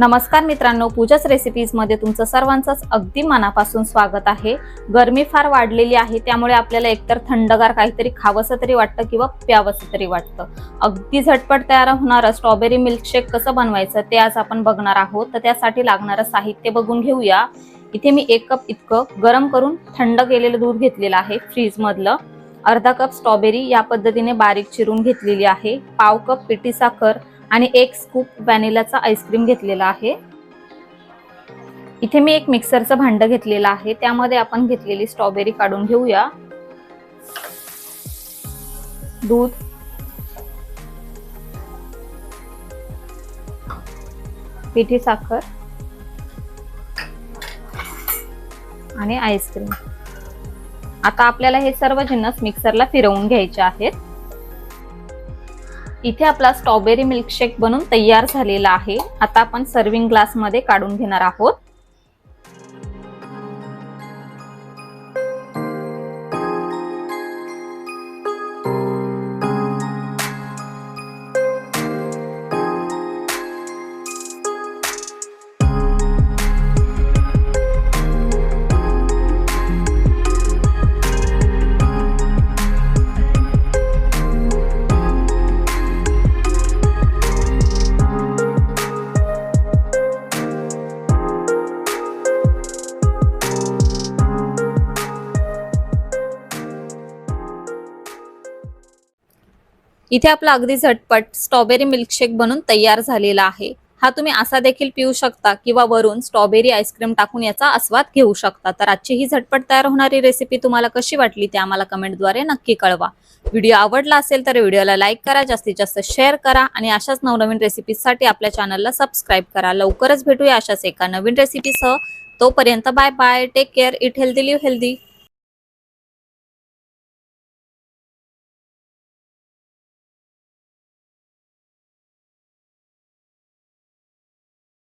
नमस्कार मित्रांनो पूजाच रेसिपीजमध्ये तुमचं सर्वांचंच अगदी मनापासून स्वागत आहे. गरमी फार वाढलेली आहे त्यामुळे आपल्याला एकतर थंडगार काहीतरी खावंसं तरी वाटतं किंवा प्यावंसं तरी वाटतं. अगदी झटपट तयार होणारं स्ट्रॉबेरी मिल्कशेक कसं बनवायचं ते आज आपण बघणार आहोत. तर त्यासाठी लागणारं साहित्य बघून घेऊया. इथे मी एक कप इतकं गरम करून थंड केलेलं दूध घेतलेलं आहे फ्रीजमधलं. अर्धा कप स्ट्रॉबेरी या पद्धतीने बारीक चिरून घेतलेली आहे. पाव कप पिठी साखर आणि एक स्कूप व्हॅनिलाचा आईस्क्रीम घेतलेला आहे. इथे मी एक मिक्सरचं भांड घेतलेलं आहे. त्यामध्ये आपण घेतलेली स्ट्रॉबेरी काढून घेऊया. दूध. पिठी साखर. आणि आईस्क्रीम आता आपल्याला हे सर्व जिन्नस मिक्सरला फिरवून घ्यायचे आहेत. इथे आपला स्ट्रॉबेरी मिल्कशेक बनून तयार झालेला आहे. आता आपण सर्विंग ग्लासमध्ये काढून घेणार आहोत. इथे आपला अगदी झटपट स्ट्रॉबेरी मिल्कशेक बनून तयार झालेला आहे. हा तुम्ही असा देखील पिऊ शकता किंवा वरून स्ट्रॉबेरी आईस्क्रीम टाकून याचा आस्वाद घेऊ शकता. तर आजची ही झटपट तयार होणारी रेसिपी तुम्हाला कशी वाटली ते आम्हाला कमेंटद्वारे नक्की कळवा. व्हिडिओ आवडला असेल तर व्हिडिओला लाईक करा जास्तीत जास्त शेअर करा आणि अशाच नवनवीन रेसिपीसाठी आपल्या चॅनलला सबस्क्राईब करा. लवकरच भेटूया अशाच एका नवीन रेसिपीसह तोपर्यंत bye bye take care eat healthy live healthy